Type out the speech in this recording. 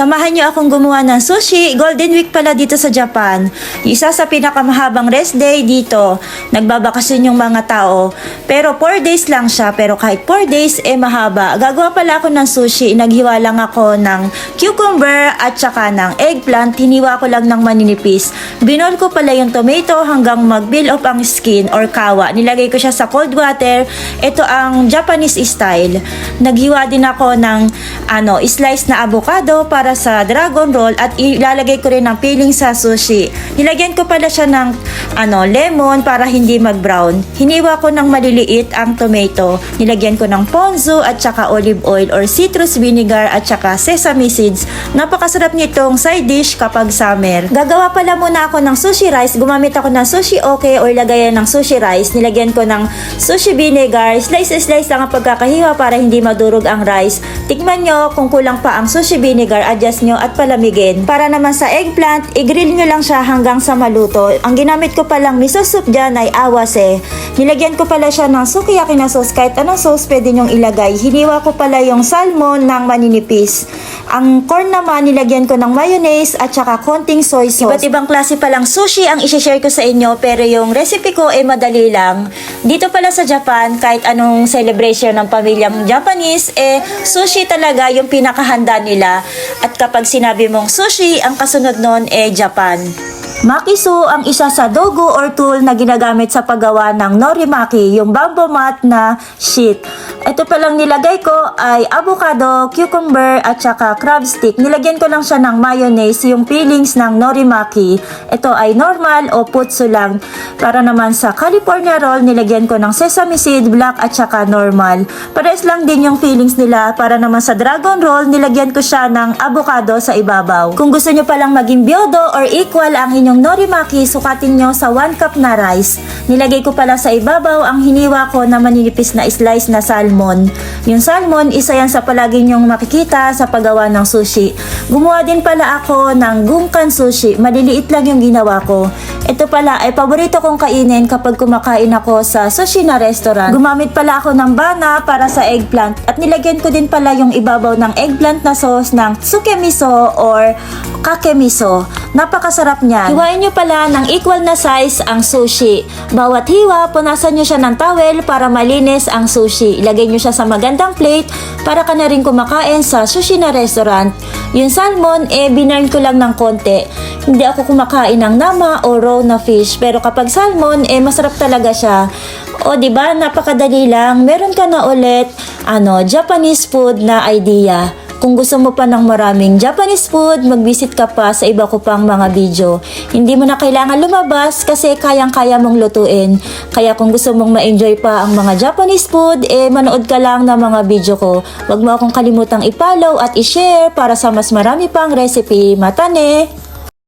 Samahan niyo akong gumawa ng sushi. Golden Week pala dito sa Japan. Isa sa pinakamahabang rest day dito. Nagbabakasyon yung mga tao. Pero 4 days lang siya. Pero kahit 4 days, eh mahaba. Gagawa pala ako ng sushi. Naghiwa lang ako ng cucumber at saka ng eggplant. Hiniwa ko lang ng maninipis. Binol ko pala yung tomato hanggang mag-peel off ang skin or kawa. Nilagay ko siya sa cold water. Ito ang Japanese style. Naghiwa din ako ng ano, slice na avocado para sa dragon roll at ilalagay ko rin ng peeling sa sushi. Nilagyan ko pala siya ng ano, lemon para hindi mag-brown. Hiniwa ko ng maliliit ang tomato. Nilagyan ko ng ponzu at saka olive oil or citrus vinegar at saka sesame seeds. Napakasarap nitong side dish kapag summer. Gagawa pala muna ako ng sushi rice. Gumamit ako ng sushi okay or lagayan ng sushi rice. Nilagyan ko ng sushi vinegar. Slice-slice lang ang pagkakahiwa para hindi madurog ang rice. Tikman nyo kung kulang pa ang sushi vinegar, adjust nyo at palamigin. Para naman sa eggplant, i-grill nyo lang siya hanggang sa maluto. Ang ginamit ko palang miso soup dyan ay awase. Nilagyan ko pala siya ng sukiyaki na sauce. Kahit anong sauce pwede nyong ilagay. Hiniwa ko pala yung salmon ng maninipis. Ang corn naman, nilagyan ko ng mayonnaise at saka konting soy sauce. Iba't ibang klase palang sushi ang isi-share ko sa inyo pero yung recipe ko ay madali lang. Dito pala sa Japan, kahit anong celebration ng pamilyang Japanese, eh sushi talaga yung pinakahanda nila. At kapag sinabi mong sushi, ang kasunod nun eh Japan. Makisu ang isa sa dogo or tool na ginagamit sa paggawa ng norimaki, yung bamboo mat na sheet. Ito palang nilagay ko ay avocado, cucumber at saka crab stick. Nilagyan ko lang siya ng mayonnaise, yung peelings ng norimaki. Ito ay normal o putso lang. Para naman sa California roll, nilagyan ko ng sesame seed, black at saka normal. Pares lang din yung feelings nila. Para naman sa dragon roll, nilagyan ko siya ng avocado sa ibabaw. Kung gusto nyo palang maging byodo or equal ang inyong norimaki, sukatin nyo sa 1 cup na rice. Nilagay ko pala sa ibabaw ang hiniwa ko na maninipis na slice na salmon. Yung salmon, isa yan sa palagi nyong makikita sa paggawa ng sushi. Gumawa din pala ako ng gungkan sushi. Maliliit lang yung ginawa ko. Ito pala ay paborito kong kainin kapag kumakain ako sa sushi na restaurant. Gumamit pala ako ng bana para sa eggplant at nilagyan ko din pala yung ibabaw ng eggplant na sauce ng suke miso or kake miso. Napakasarap niyan. Hiwain nyo pala ng equal na size ang sushi. Bawat hiwa, punasan nyo siya ng towel para malinis ang sushi. Ilagay nyo siya sa magandang plate para ka na rin kumakain sa sushi na restaurant. Yung salmon, eh, binarn ko lang ng konti. Hindi ako kumakain ng nama o raw na fish. Pero kapag salmon, eh, masarap talaga siya. O, di ba? Napakadali lang. Meron ka na ulit, ano, Japanese food na idea. Kung gusto mo pa ng maraming Japanese food, mag-visit ka pa sa iba ko pang mga video. Hindi mo na kailangan lumabas kasi kayang-kaya mong lutuin. Kaya kung gusto mong ma-enjoy pa ang mga Japanese food, eh manood ka lang ng mga video ko. Huwag mo akong kalimutang i-follow at i-share para sa mas marami pang recipe. Matane!